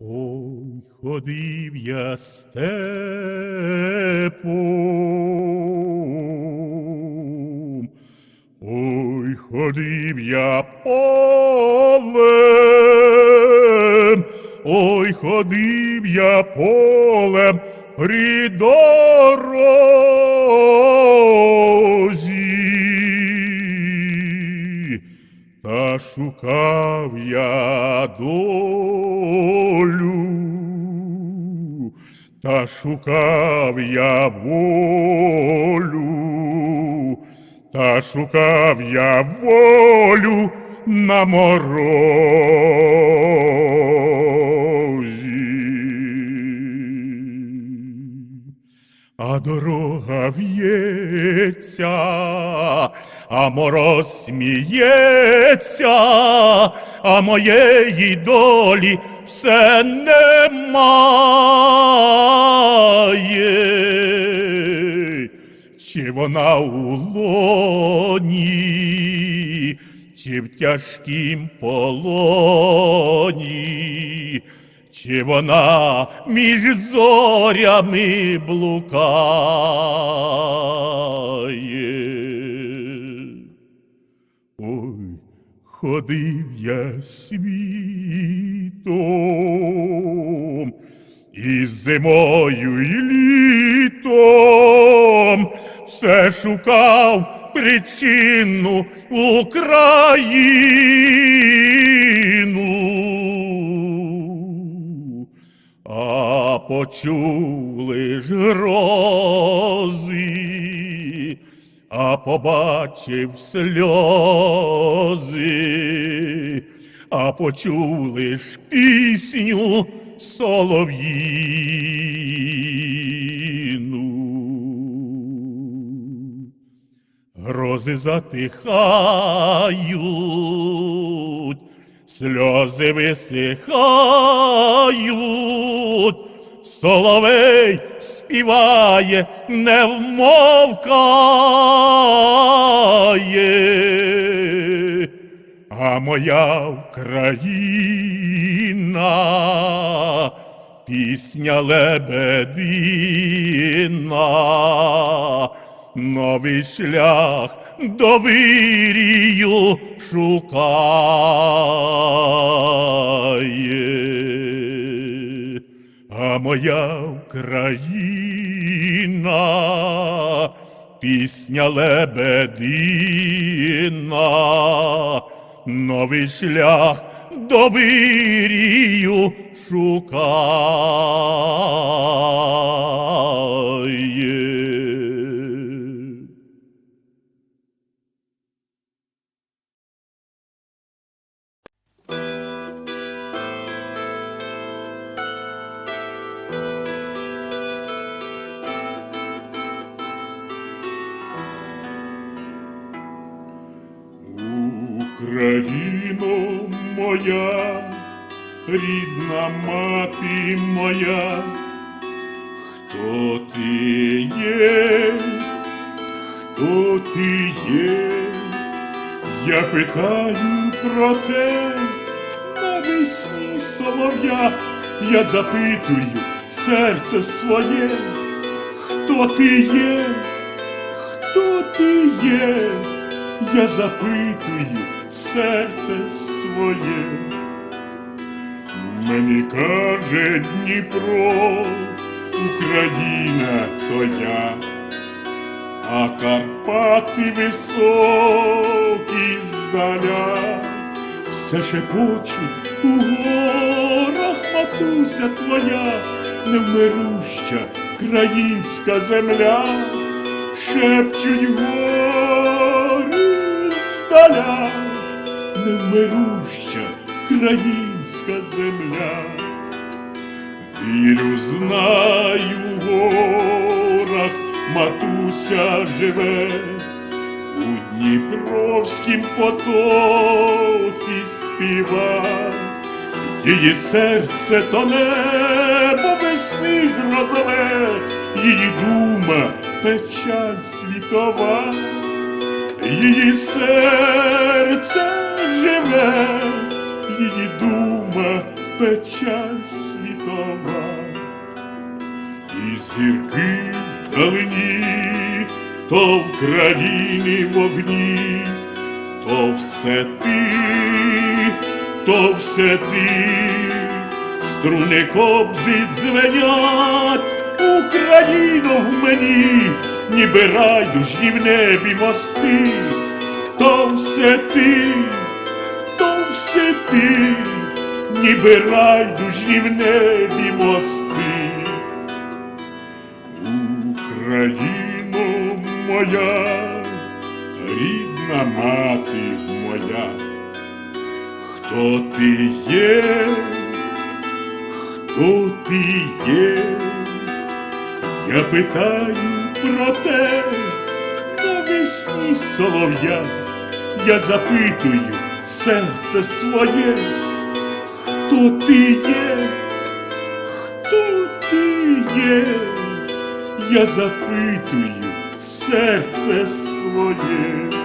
Ой, ходив я степом, ой, ходив я полем, ой, ходив я полем при дорозі. Та шукав я долю, та шукав я волю, та шукав я волю на морозі. А дорога в'ється, а мороз сміється, а моєї долі все немає. Чи вона у лоні, чи в тяжкім полоні, чи вона між зорями блукає. Ой, ходив я світом, і зимою, і літом все шукав причину Україну. А почули ж грози, а побачив сльози, а почули ж пісню солов'їну. Грози затихають, сльози висихають, соловей співає, не вмовкає, а моя Україна, пісня лебедина, новий шлях до вирію шукає. А моя Україна, пісня лебедина, новий шлях до вирію шукає. Україно моя, рідна мати моя, хто ти є, хто ти є, я питаю про те, навесні солов'я, я запитую серце своє, хто ти є, хто ти є, я запитую серце своє. Мені каже Дніпро, Україна то я, а Карпати високі здаля, все шепоче у горах матуся твоя, невмируща країнська земля, шепчуть гори здаля, невмируща країнська земля. Вірю, знаю, в горах матуся живе, у Дніпровськім потоці співа, її серце то небо весни грозове, її дума печаль світова, її серце живе, її дума печаль світова, і зірки вдалині, то в країні вогні, то все ти, то все ти, струни кобзи дзвенять, Україно в мені, ніби райдужні в небі мости, то все ти, то все ти, ніби райдужні в небі мости. Україно моя, рідна мати моя, хто ти є, хто ти є, я питаю про те, навесні солов'я, я запитую серце своє, хто ти є, хто ти є, я запитую серце своє.